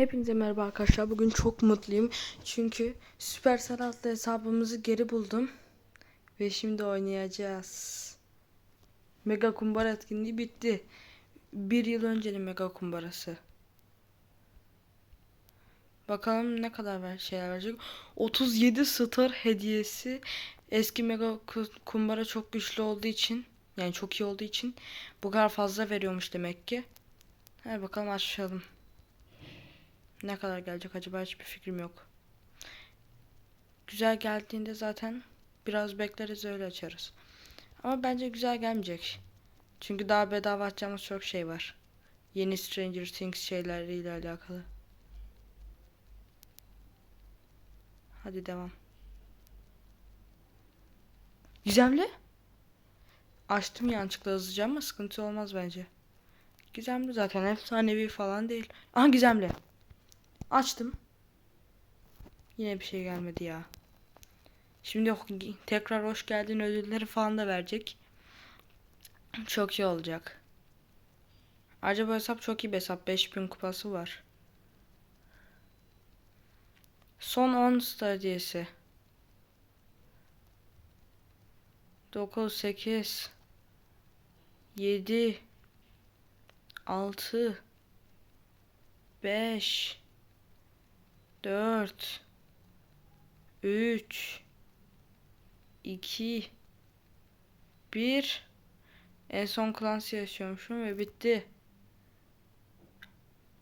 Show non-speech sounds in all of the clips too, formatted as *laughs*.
Hepinize merhaba arkadaşlar. Bugün çok mutluyum. Çünkü Süpersel adlı hesabımızı geri buldum. Ve şimdi oynayacağız. Mega kumbara etkinliği bitti. Bir yıl öncenin mega kumbarası. Bakalım ne kadar ver şeyler verecek. 37 star hediyesi. Eski mega ku- kumbara çok güçlü olduğu için yani çok iyi olduğu için bu kadar fazla veriyormuş demek ki. Hadi bakalım açalım. Ne kadar gelecek acaba hiçbir fikrim yok. Güzel geldiğinde zaten biraz bekleriz öyle açarız. Ama bence güzel gelmeyecek. Çünkü daha bedava açacağımız çok şey var. Yeni Stranger Things şeyleriyle alakalı. Hadi devam. Gizemli. Açtım yanlışlıkla hızlıca ama sıkıntı olmaz bence. Gizemli zaten efsanevi falan değil. Aha gizemli. Açtım. Yine bir şey gelmedi ya. Şimdi tekrar hoş geldin ödülleri falan da verecek. Çok iyi olacak. Ayrıca bu hesap çok iyi bir hesap. 5000 kupası var. Son 10 star hediyesi. 9, 8, 7, 6, 5, 4 3 2 1 En son Clancy yaşıyormuşum ve bitti.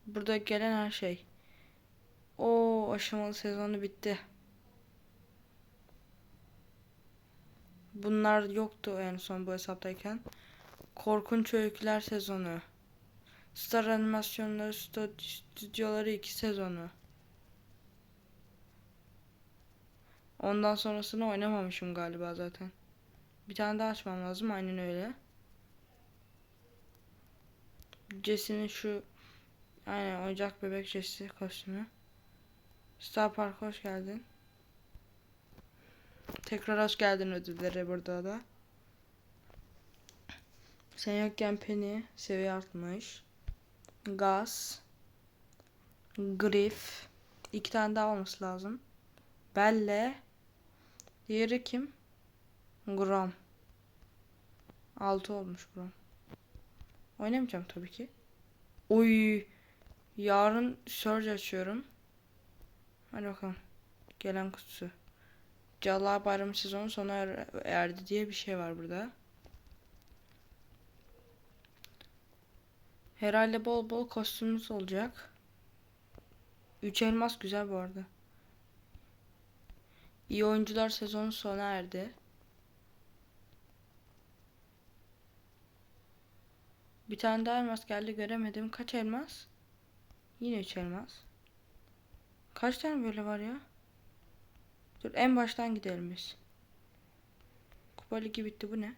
Burada gelen her şey. O aşamalı sezonu bitti. Bunlar yoktu en son bu hesaptayken. Korkunç Öyküler sezonu. Star Animasyonları stü- stüdyoları 2 sezonu. Ondan sonrasını oynamamışım galiba zaten. Bir tane daha açmam lazım aynen öyle. Jesse'nin şu aynen oyuncak bebek Jesse kostümü. Star Park hoş geldin. Tekrar hoş geldin ödülleri burada da. Sen yokken Penny seviye artmış. Gus. Griff. İki tane daha olması lazım. Belle. Diğeri kim? Grom. 6 olmuş Grom. Oynamayacağım tabii ki. Oy. Yarın Surge açıyorum. Hadi bakalım. Gelen kutusu. Cadılar Bayramı sezonu sona er- erdi diye bir şey var burada. Herhalde bol bol kostümümüz olacak. 3 elmas güzel bu arada. İyi oyuncular sezonu sona erdi. Bir tane daha elmas geldi göremedim. Kaç elmas? Yine 3 elmas. Kaç tane böyle var ya? Dur en baştan gidelim biz. Kupa ligi bitti bu ne?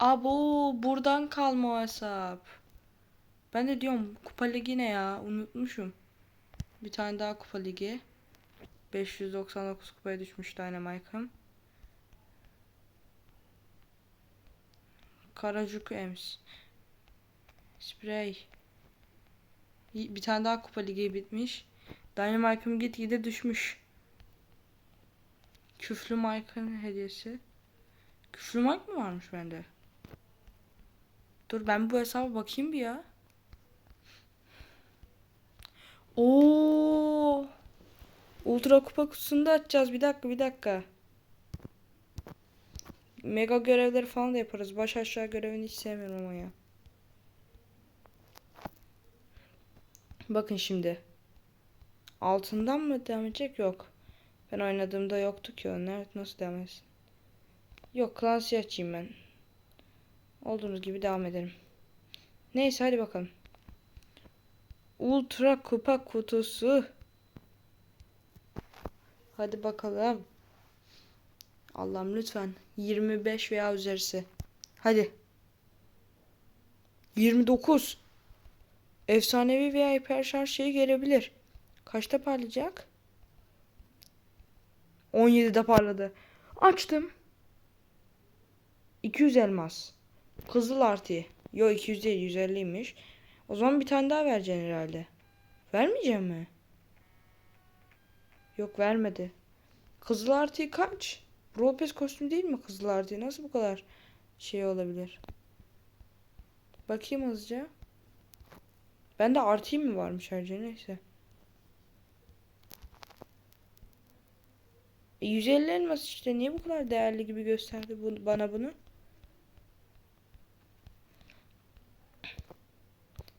Abo buradan kalma o hesap. Ben de diyorum kupa ligi ne ya? Unutmuşum. Bir tane daha kupa ligi. 599 kupaya düşmüş Dynamike'ım. Karajuk Ems. Spray. Bir tane daha kupa ligi bitmiş. Dynamike'ım gitgide düşmüş. Küflü Mike'ın hediyesi. Küflü Mike mi varmış bende? Dur ben bu hesaba bakayım bir ya. Oo! Ultra kupa kutusunu da açacağız. Bir dakika bir dakika. Mega görevleri falan da yaparız. Baş aşağı görevini hiç sevmiyorum ama ya. Bakın şimdi. Altından mı devam edecek? Yok. Ben oynadığımda yoktu ki o. Nerede nasıl devam etsin? Yok Clancy açayım ben. Olduğumuz gibi devam edelim. Neyse hadi bakalım. Ultra kupa kutusu. Hadi bakalım. Allah'ım lütfen 25 veya üzerisi. Hadi. 29. Efsanevi veya hiper şarj şeyi gelebilir. Kaçta parlayacak? 17'de parladı. Açtım. 200 elmas. Kızıl artı. Yo 200 değil 150'ymiş. O zaman bir tane daha vereceksin herhalde. Vermeyeceğim mi? Yok vermedi. Kızıl artı kaç? Ropes kostüm değil mi kızıl artı? Nasıl bu kadar şey olabilir? Bakayım hızlıca. Bende artı mı varmış ayrıca neyse. E, 150 elmas işte niye bu kadar değerli gibi gösterdi bu, bana bunu?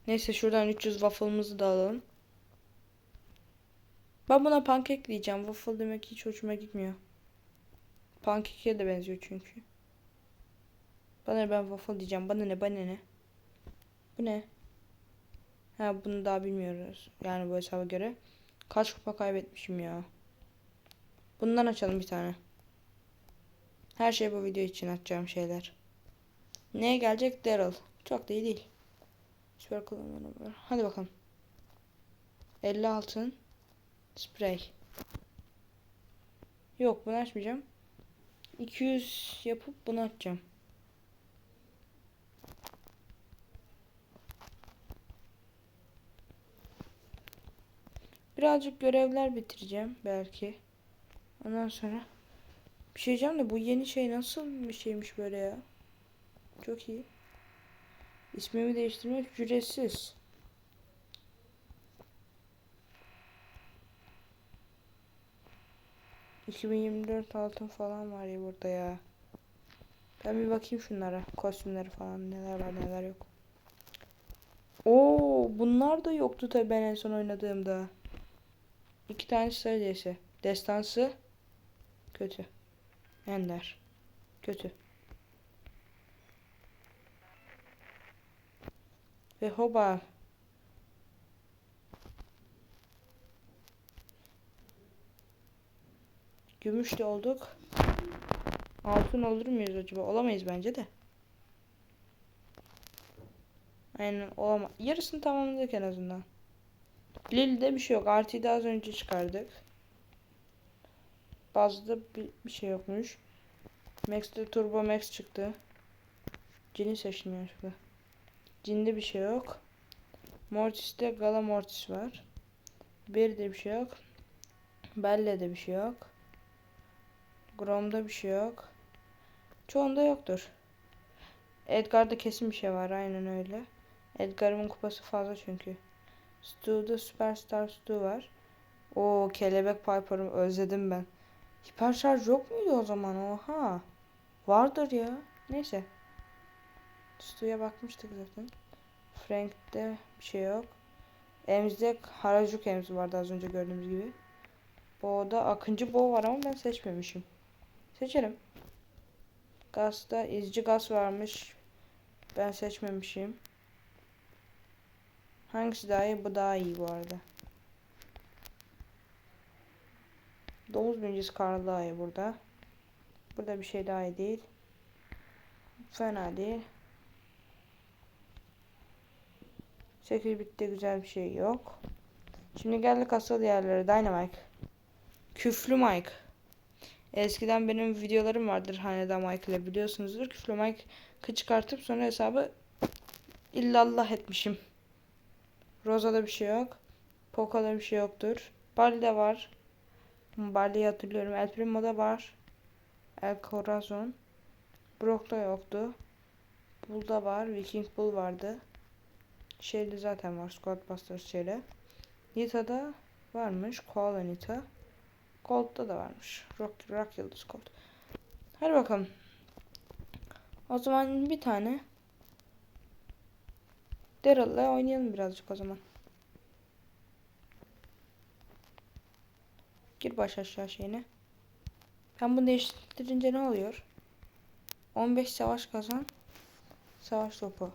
Neyse şuradan 300 waffle'ımızı da alalım. Ben buna pankek diyeceğim. Waffle demek hiç hoşuma gitmiyor. Pankeke de benziyor çünkü. Bana ben waffle diyeceğim. Bana ne bana ne. Bu ne? Ha bunu daha bilmiyoruz. Yani bu hesaba göre. Kaç kupa kaybetmişim ya. Bundan açalım bir tane. Her şey bu video için açacağım şeyler. Neye gelecek? Daryl. Çok da iyi değil. Süper kullanımı var. Hadi bakalım. 50 altın. Sprey. Yok bunu açmayacağım. 200 yapıp bunu açacağım. Birazcık görevler bitireceğim belki. Ondan sonra bir şey diyeceğim de bu yeni şey nasıl bir şeymiş böyle ya. Çok iyi. İsmimi değiştirmek ücretsiz. ...2024 altın falan var ya burada ya. Ben bir bakayım şunlara. Kostümleri falan neler var neler yok. Oo, bunlar da yoktu tabii ben en son oynadığımda. İki tane söyleyesi. Destansı kötü. Ender kötü. Ve hoba. Gümüş de olduk. Altın olur muyuz acaba? Olamayız bence de. Aynen olama. Yarısını tamamladık en azından. Lili'de bir şey yok. Artıyı da az önce çıkardık. Bazıda bir, bir şey yokmuş. Max'te Turbo Max çıktı. Cin'i seçtim yanlışlıkla. Cin'de bir şey yok. Mortis'te Gala Mortis var. Berry'de bir şey yok. Belle'de bir şey yok. Grom'da bir şey yok. Çoğunda yoktur. Edgar'da kesin bir şey var. Aynen öyle. Edgar'ın kupası fazla çünkü. Stu'da Superstar Stu var. O kelebek Piper'ı özledim ben. Hiper yok muydu o zaman? Oha. Vardır ya. Neyse. Stu'ya bakmıştık zaten. Frank'te bir şey yok. Emz'de Harajuku Emz vardı az önce gördüğümüz gibi. Bo'da Akıncı Bo var ama ben seçmemişim. Seçelim. Gas'ta izci gaz varmış. Ben seçmemişim. Hangisi daha iyi? Bu daha iyi bu arada. Domuz bincisi karlı daha iyi burada. Burada bir şey daha iyi değil. Fena değil. 8 bitti güzel bir şey yok. Şimdi geldik asıl yerlere. Dynamite. Küflü Mike. Eskiden benim videolarım vardır Haneda Mike ile biliyorsunuzdur. Küflü Mike'ı çıkartıp sonra hesabı illallah etmişim. Rosa'da bir şey yok. Poco'da bir şey yoktur. Barley'de var. Barley'i hatırlıyorum. El Primo'da var. El Corazon. Brock'ta yoktu. Bull'da var. Viking Bull vardı. Şeyde zaten var. Squad Busters şeyle. Nita'da varmış. Koala Nita. Gold'da da varmış. Rock, Rock Yıldız Gold. Hadi bakalım. O zaman bir tane Daryl'la oynayalım birazcık o zaman. Gir baş aşağı şeyine. Ben bunu değiştirince ne oluyor? 15 savaş kazan. Savaş topu.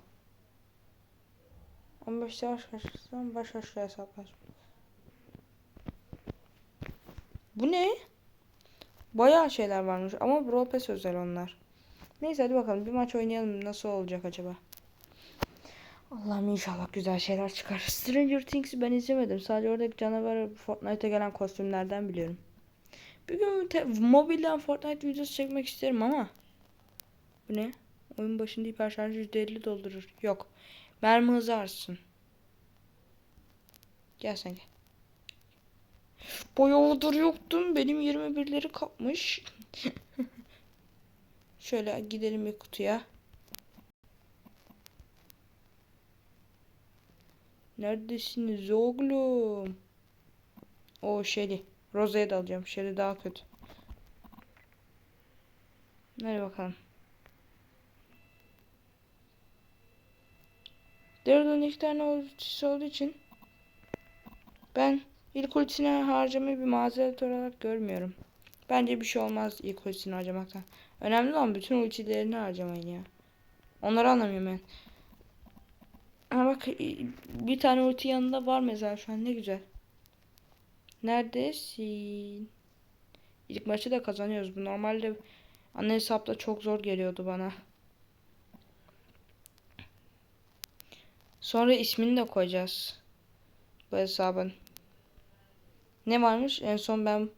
15 savaş kazan baş aşağı hesaplaş. Bu ne? Bayağı şeyler varmış ama Brawl Pass özel onlar. Neyse hadi bakalım bir maç oynayalım nasıl olacak acaba. Allah'ım inşallah güzel şeyler çıkar. *laughs* Stranger Things'i ben izlemedim. Sadece oradaki canavar Fortnite'a gelen kostümlerden biliyorum. Bir gün mobilden Fortnite videosu çekmek isterim ama. Bu ne? Oyun başında hiper şarjı %50 doldurur. Yok. Mermi hızı artsın. Gel sen gel. Bayağıdır yoktum. Benim 21'leri kapmış. *laughs* Şöyle gidelim bir kutuya. Neredesiniz oğlum? O Shelly. Rose'ye de alacağım. Shelly daha kötü. Hadi bakalım. Daryl'ın iki tane ultisi olduğu için ben ilk ultisini harcamayı bir mazeret olarak görmüyorum. Bence bir şey olmaz ilk ultisini harcamaktan. Önemli olan bütün ultilerini harcamayın ya. Onları anlamıyorum ben. Ha bak bir tane ulti yanında var mesela şu an ne güzel. Neredesin? İlk maçı da kazanıyoruz. Bu normalde ana hesapta çok zor geliyordu bana. Sonra ismini de koyacağız. Bu hesabın. Ne varmış? En son ben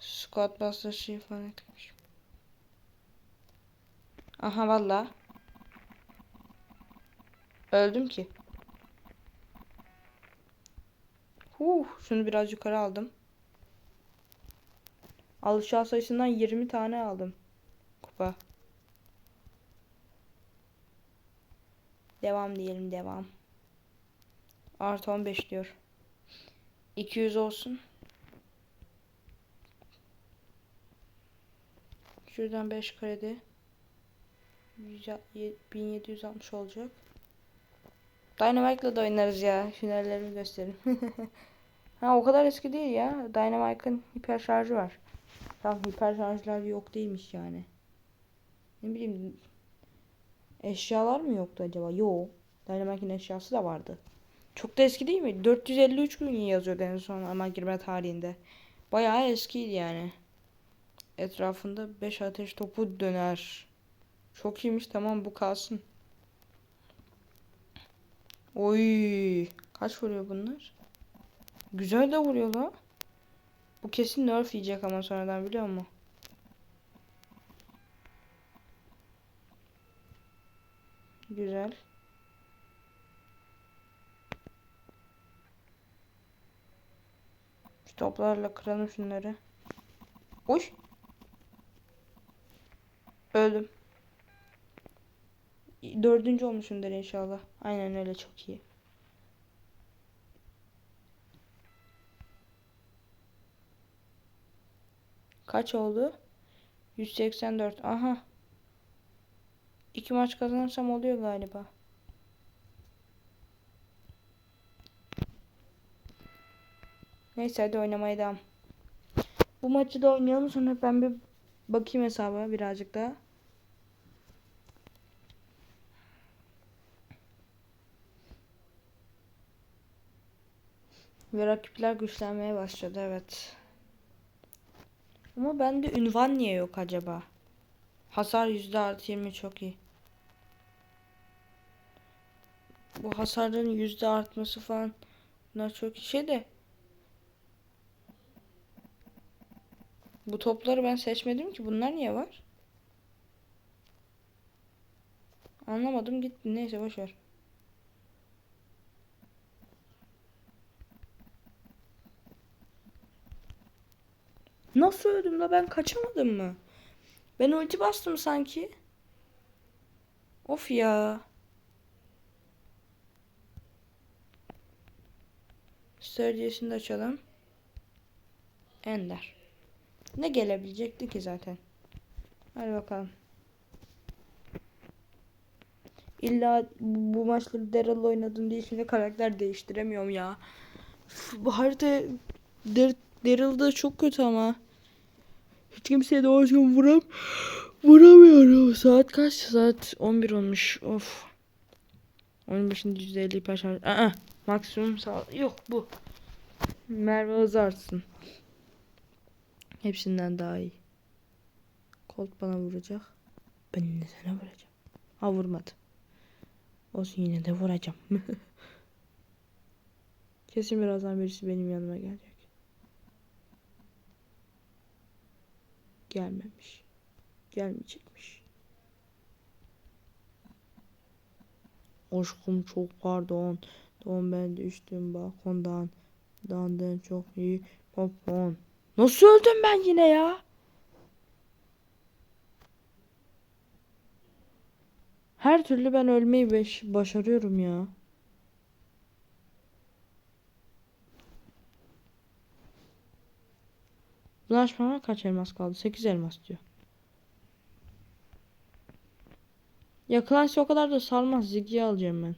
Squad Buster şey falan etmişim. Aha valla. Öldüm ki. Huh, şunu biraz yukarı aldım. Alışveriş sayısından 20 tane aldım. Kupa. Devam diyelim devam. Artı 15 diyor. 200 olsun. Şuradan 5 kredi. 1760 olacak. Dynamite'la da oynarız ya. Finallerimi göstereyim. *laughs* ha o kadar eski değil ya. Dynamite'ın hiper şarjı var. Tam hiper şarjlar yok değilmiş yani. Ne bileyim. Eşyalar mı yoktu acaba? Yok. Dynamite'in eşyası da vardı. Çok da eski değil mi? 453 gün yazıyordu en son ama girme tarihinde. Bayağı eskiydi yani. Etrafında 5 ateş topu döner. Çok iyiymiş tamam bu kalsın. Oy. Kaç vuruyor bunlar? Güzel de vuruyor la. Bu kesin nerf yiyecek ama sonradan biliyor musun? Güzel. Şu toplarla kıralım şunları. Oy. Öldüm. Dördüncü olmuşumdur inşallah. Aynen öyle çok iyi. Kaç oldu? 184. Aha. İki maç kazanırsam oluyor galiba. Neyse hadi oynamaya devam. Bu maçı da oynayalım sonra ben bir bakayım hesaba birazcık daha. Ve rakipler güçlenmeye başladı evet. Ama bende ünvan niye yok acaba? Hasar yüzde artı 20 çok iyi. Bu hasarın yüzde artması falan bunlar çok iyi şey de. Bu topları ben seçmedim ki bunlar niye var? Anlamadım gitti neyse boşver. Nasıl öldüm la ben kaçamadım mı? Ben ulti bastım sanki. Of ya. Stratejisini de açalım. Ender. Ne gelebilecekti ki zaten. Hadi bakalım. İlla bu maçları Daryl oynadım diye şimdi karakter değiştiremiyorum ya. Bu harita Daryl'da çok kötü ama. Hiç kimseye doğru düzgün vuram vuramıyorum. Saat kaç? Saat 11 olmuş. Of. Oyun başında %50 hiper şarj. Aa, maksimum sağ yok bu. Merve hızı artsın. Hepsinden daha iyi. Colt bana vuracak. Ben de sana vuracağım. Ha vurmadı. Olsun yine de vuracağım. *laughs* Kesin birazdan birisi benim yanıma gelecek. Gelmemiş. Gelmeyecekmiş. Aşkım çok pardon. Doğum ben düştüm balkondan. Benden çok iyi popon. Nasıl öldüm ben yine ya? Her türlü ben ölmeyi beş başarıyorum ya. Bulaşmama kaç elmas kaldı? 8 elmas diyor. Ya Clancy o kadar da sarmaz. Ziggy'yi alacağım ben.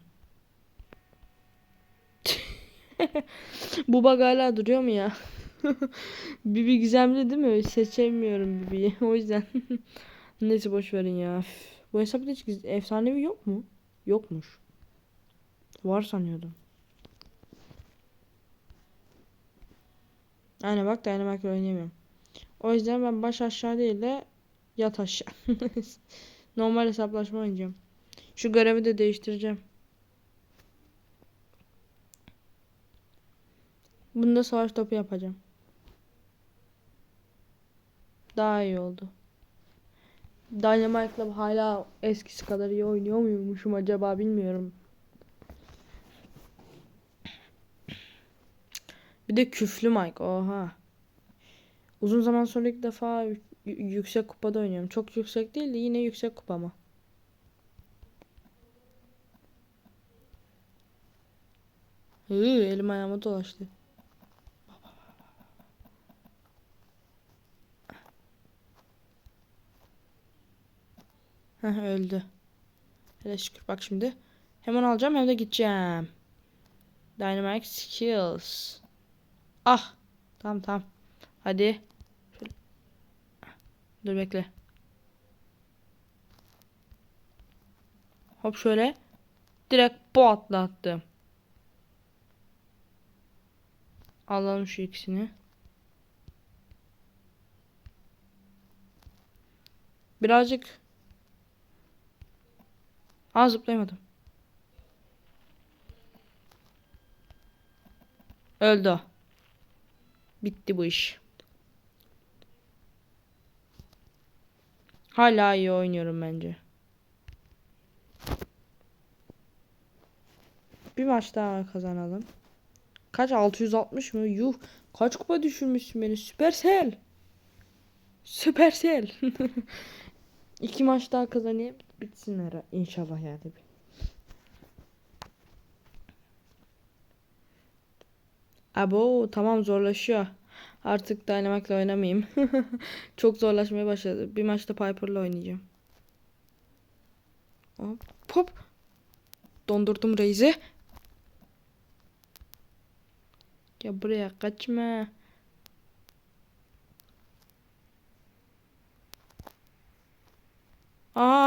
*laughs* Bu bug hala duruyor mu ya? *laughs* Bibi gizemli değil mi? Seçemiyorum Bibi'yi. *laughs* O yüzden. *laughs* Neyse boş verin ya. Bu hesapta hiç efsanevi yok mu? Yokmuş. Var sanıyordum. Aynen bak Dynamite oynayamıyorum. O yüzden ben baş aşağı değil de yat aşağı. Normal hesaplaşma oynayacağım. Şu görevi de değiştireceğim. Bunda savaş topu yapacağım. Daha iyi oldu. Dynamite'la hala eskisi kadar iyi oynuyor muymuşum acaba bilmiyorum. Bir de küflü Mike. Oha. Uzun zaman sonra ilk defa yüksek kupada oynuyorum. Çok yüksek değil de yine yüksek kupa ama. Hı, elim ayağıma dolaştı. Heh, öldü. Hele şükür bak şimdi. Hemen alacağım hem de gideceğim. Dynamic skills. Ah. Tamam tamam. Hadi. Dur bekle. Hop şöyle. Direkt bu atlattım. Alalım şu ikisini. Birazcık. Aa zıplayamadım. Öldü. o. Bitti bu iş. Hala iyi oynuyorum bence. Bir maç daha kazanalım. Kaç? 660 mı? Yuh. Kaç kupa düşürmüşsün beni? Süpersel. Süpersel. *laughs* İki maç daha kazanayım. Bitsin ara. İnşallah yani. Abo tamam zorlaşıyor. Artık Dynamite'la oynamayayım. *laughs* Çok zorlaşmaya başladı. Bir maçta Piper'la oynayacağım. Hop hop. Dondurdum Reis'i. Ya buraya kaçma.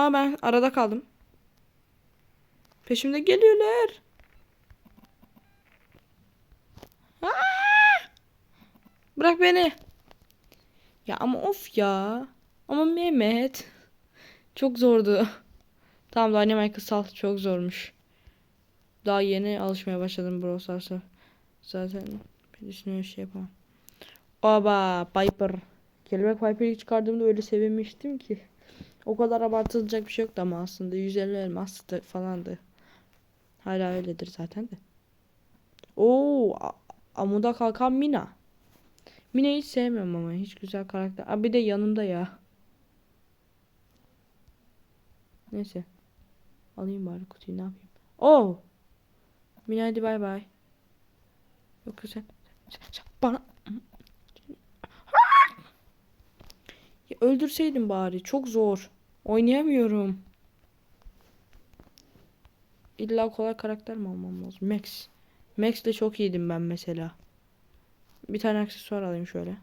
Aa ben arada kaldım. Peşimde geliyorlar. Aa! Bırak beni. Ya ama of ya. Ama Mehmet. Çok zordu. Tamam Dynamite sal. Çok zormuş. Daha yeni alışmaya başladım Brawl Stars'a. Zaten birisine şey yapamam. Oba Piper. Kelebek Piper'ı çıkardığımda öyle sevinmiştim ki. O kadar abartılacak bir şey yoktu ama aslında 150 elmas falandı. Hala öyledir zaten de. Oo, amuda kalkan Mina. Mina'yı hiç sevmiyorum ama hiç güzel karakter. Aa, bir de yanımda ya. Neyse. Alayım bari kutuyu ne yapayım. Oo. Mina hadi bay bay. Yok sen, sen, sen bana ya öldürseydin bari. Çok zor. Oynayamıyorum. İlla kolay karakter mi almam lazım? Max. Max'le çok iyiydim ben mesela. Bir tane aksesuar alayım şöyle.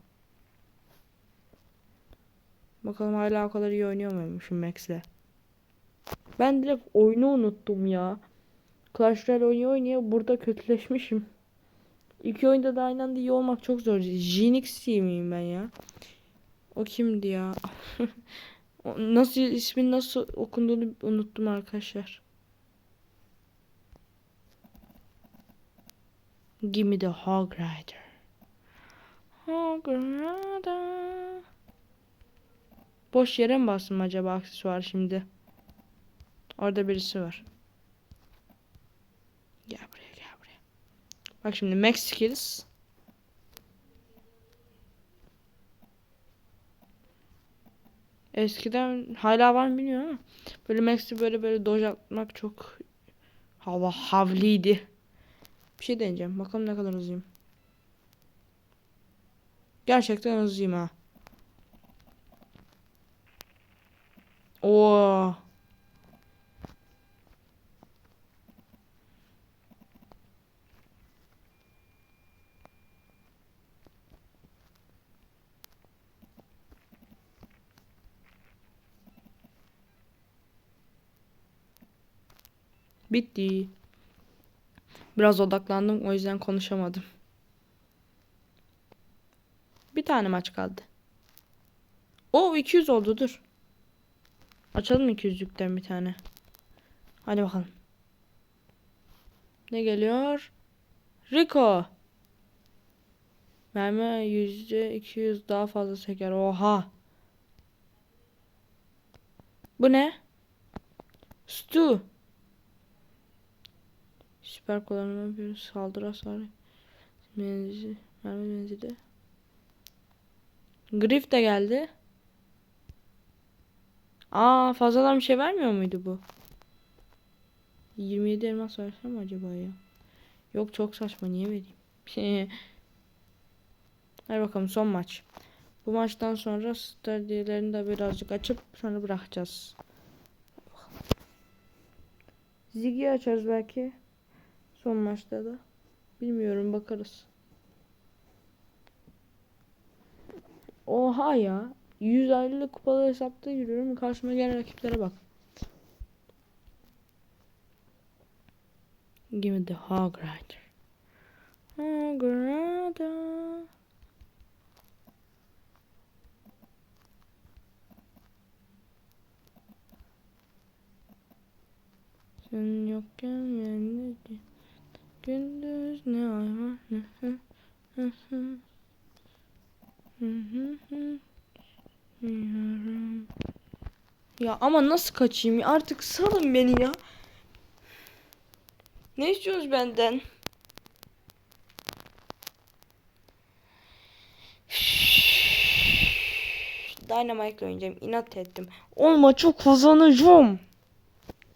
Bakalım hala o kadar iyi oynuyor muymuşum Max'le. Ben direkt oyunu unuttum ya. Clash Royale oynuyor oynaya burada kötüleşmişim. İki oyunda da aynı anda iyi olmak çok zor. Jinx iyi miyim ben ya? O kimdi ya? *laughs* Nasıl ismin nasıl okunduğunu unuttum arkadaşlar. Give me the Hog Rider. Hog Rider. Boş yere mi bastım acaba aksesuar şimdi? Orada birisi var. Gel buraya gel buraya. Bak şimdi max skills. Eskiden hala var mı bilmiyorum ama böyle Max'i böyle böyle doj atmak çok hava havliydi. Bir şey deneyeceğim. Bakalım ne kadar hızlıyım. Gerçekten hızlıyım ha. Oo. Bitti. Biraz odaklandım o yüzden konuşamadım. Bir tane maç kaldı. O 200 oldu dur. Açalım 200'lükten bir tane. Hadi bakalım. Ne geliyor? Rico. Mermi yüzde 200 daha fazla seker. Oha. Bu ne? Stu. Süper kullanımı bir saldırı hasarı. Menzili. Mermi menzili. Griff de geldi. Aa fazladan bir şey vermiyor muydu bu? 27 elmas versem acaba ya? Yok çok saçma niye vereyim? *laughs* Hadi bakalım son maç. Bu maçtan sonra star diğerlerini de birazcık açıp sonra bırakacağız. Ziggy açarız belki. Son maçta da. Bilmiyorum bakarız. Oha ya. 150 kupalı hesapta yürüyorum. Karşıma gelen rakiplere bak. Give me the hog rider. Hog rider. Sen yokken ben de gündüz ne ay var. Ya ama nasıl kaçayım ya? Artık salın beni ya. Ne istiyorsunuz benden? Dynamite oynayacağım. İnat ettim. O maçı kazanacağım.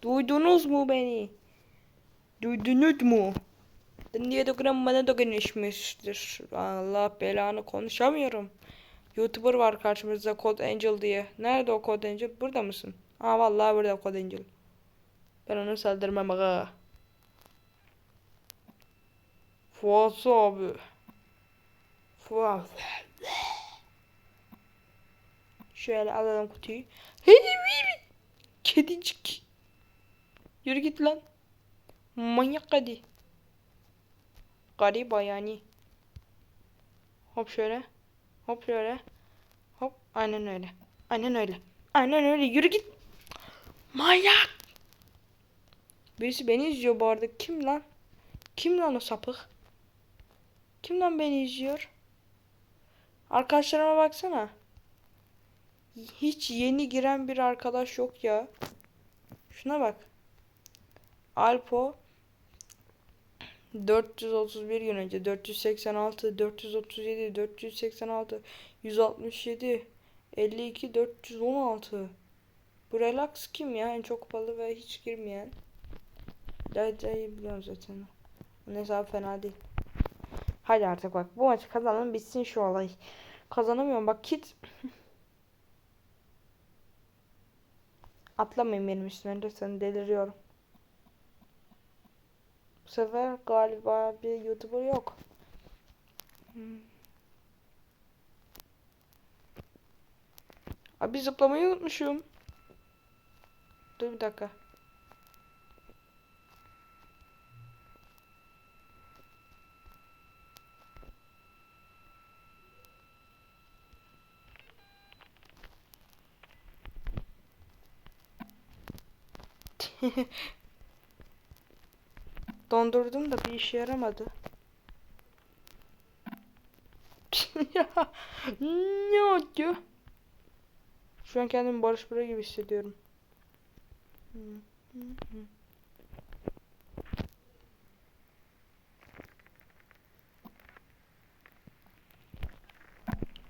Duydunuz mu beni? Duydunuz mu? Diye de bana da genişmiştir. Allah belanı konuşamıyorum. YouTuber var karşımızda Code Angel diye. Nerede o Code Angel? Burada mısın? Aa vallahi burada Code Angel. Ben onu saldırmam aga. Fuat abi. Fuat. Şöyle alalım kutuyu. Kedicik. Yürü git lan. Manyak hadi. Gariba yani. Hop şöyle. Hop şöyle. Hop. Aynen öyle. Aynen öyle. Aynen öyle. Yürü git. Manyak. Birisi beni izliyor bu arada. Kim lan? Kim lan o sapık? Kim lan beni izliyor? Arkadaşlarıma baksana. Hiç yeni giren bir arkadaş yok ya. Şuna bak. Alpo 431 gün önce 486 437 486 167 52 416 Bu relax kim ya? En çok kupalı ve hiç girmeyen. Dereceyi biliyorum zaten. Onun hesabı fena değil. Hadi artık bak bu maçı kazanalım bitsin şu olay. Kazanamıyorum. Bak kit *laughs* Atlamayın benim üstüme lütfen deliriyorum bu sefer galiba bir YouTuber yok. Hmm. Abi zıplamayı unutmuşum. Dur bir dakika. *laughs* Dondurdum da bir işe yaramadı. *laughs* ya ne oldu? Şu an kendimi Barış Bura gibi hissediyorum.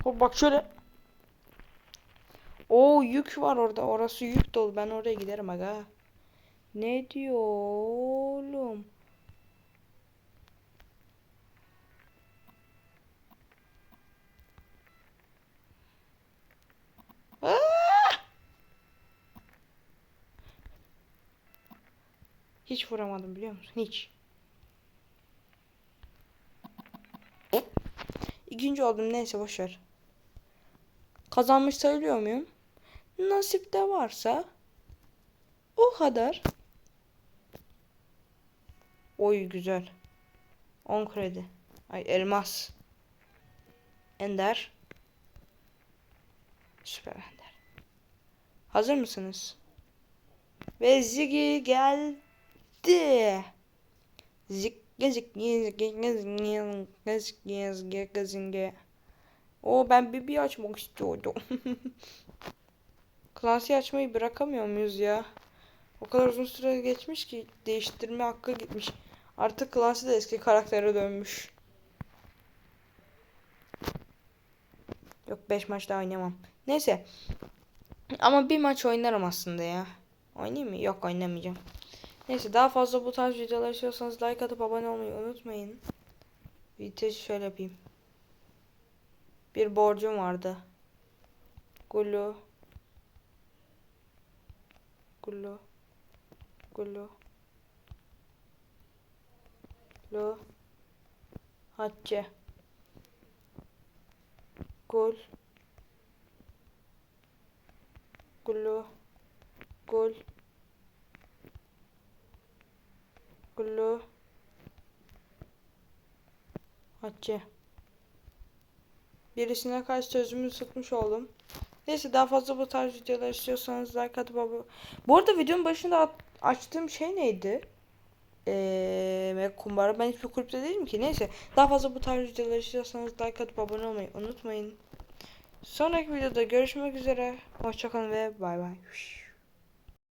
Hop bak şöyle. Oo yük var orada. Orası yük dolu. Ben oraya giderim aga. Ne diyor oğlum? Aa! Hiç vuramadım biliyor musun? Hiç. İkinci oldum neyse boşver. Kazanmış sayılıyor muyum? Nasip de varsa o kadar. Oy güzel. 10 kredi. Ay elmas. Ender. Süper. Hazır mısınız? Ve Ziggy geldi. Ziggy O ben bir açmak istiyordum. *laughs* Klasi açmayı bırakamıyor muyuz ya? O kadar uzun süre geçmiş ki değiştirme hakkı gitmiş. Artık Clancy de eski karaktere dönmüş. Yok 5 maç daha oynamam. Neyse. Ama bir maç oynarım aslında ya. Oynayayım mı? Yok oynamayacağım. Neyse daha fazla bu tarz videolar istiyorsanız like atıp abone olmayı unutmayın. Vitesi şöyle yapayım. Bir borcum vardı. Gulu. Gulu. Gulu. Lo. Hacce. Gol. Gulu. Gol. Gulu. Hacce. Birisine karşı sözümü tutmuş oldum. Neyse daha fazla bu tarz videolar istiyorsanız like atıp abone... Bu arada videonun başında açtığım şey neydi? Eee kumbara. Ben hiçbir kulüpte değilim ki. Neyse daha fazla bu tarz videolar istiyorsanız like atıp abone olmayı unutmayın. Sonraki videoda görüşmek üzere. Hoşçakalın ve bay bay.